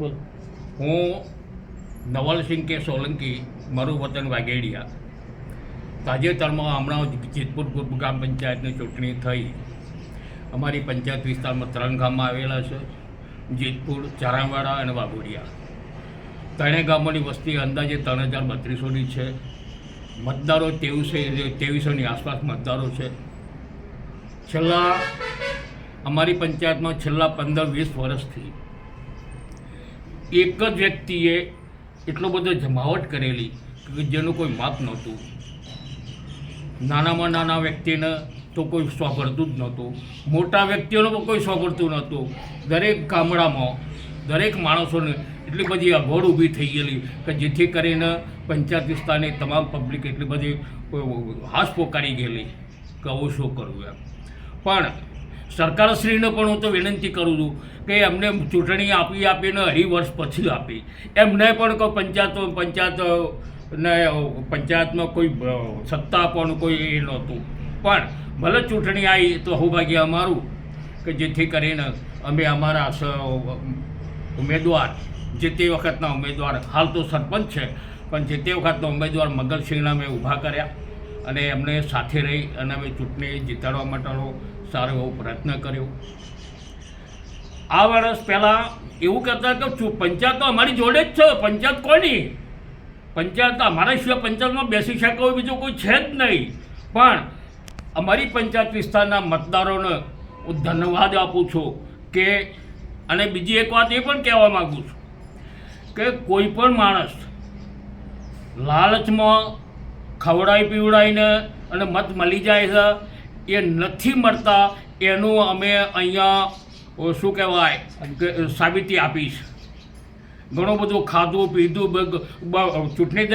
હું નવલસિંહ કે સોલંકી, મારું વતન વાઘેડિયા. તાજેતરમાં હમણાં જેતપુર પૂર્વ ગ્રામ પંચાયતની ચૂંટણી થઈ. અમારી પંચાયત વિસ્તારમાં ત્રણ ગામમાં આવેલા છે, જેતપુર, ચારાવાડા અને વાઘોડિયા. ત્રણેય ગામોની વસ્તી અંદાજે ત્રણ હજાર બત્રીસોની છે. મતદારો ત્રેવીસો, ત્રેવીસોની આસપાસ મતદારો છે. છેલ્લા અમારી પંચાયતમાં છેલ્લા પંદર, વીસ વર્ષથી એક જ વ્યક્તિએ એટલો બધો જમાવટ કરેલી કે જેનું કોઈ માપ નહોતું. નાનામાં નાના વ્યક્તિને તો કોઈ સ્વાગરતું જ નહોતું. મોટા વ્યક્તિઓને પણ કોઈ સ્વાગરતું નહોતું. દરેક ગામડામાં દરેક માણસોને એટલી બધી અગવડ ઊભી થઈ ગયેલી કે જેથી કરીને પંચાયત વિસ્તારની તમામ પબ્લિક એટલી બધી હાશ પોકારી ગયેલી કે આવું શું કરવું એમ. પણ સરકારશ્રીને પણ હું તો વિનંતી કરું છું કે એમને ચૂંટણી આપી આપીને અઢી વર્ષ પછી આપી. એમને પણ કોઈ પંચાયતો પંચાયત ને પંચાયતમાં કોઈ સત્તા પણ કોઈ એ નહોતું. પણ ભલે ચૂંટણી આવી તો સૌભાગ્ય અમારું કે જેથી કરીને અમે અમારા ઉમેદવાર, જે તે વખતના ઉમેદવાર, હાલ તો સરપંચ છે, પણ જે તે વખતના ઉમેદવાર મગરસિંહના મેં ઊભા કર્યા અને એમને સાથે રહી અને અમે ચૂંટણી જીતાડવા માટેનો સારો એવો પ્રયત્ન કર્યો. આ વર્ષ પહેલાં એવું કહેતા કે પંચાયત તો અમારી જોડે જ છે, પંચાયત કોની? પંચાયત અમારા સિવાય પંચાયતમાં બેસી શકે એવું બીજું કોઈ છે જ નહીં. પણ અમારી પંચાયત વિસ્તારના મતદારોને હું ધન્યવાદ આપું છું કે, અને બીજી એક વાત એ પણ કહેવા માગું છું કે કોઈ પણ માણસ લાલચમાં ખવડાવી પીવડાવીને અને મત મળી જાય છે એ નથી મળતા એનું અમે અહીંયા શું કહેવાય સાબિતી આપીશ. ઘણું બધું ખાધું, પીધું ચૂંટણી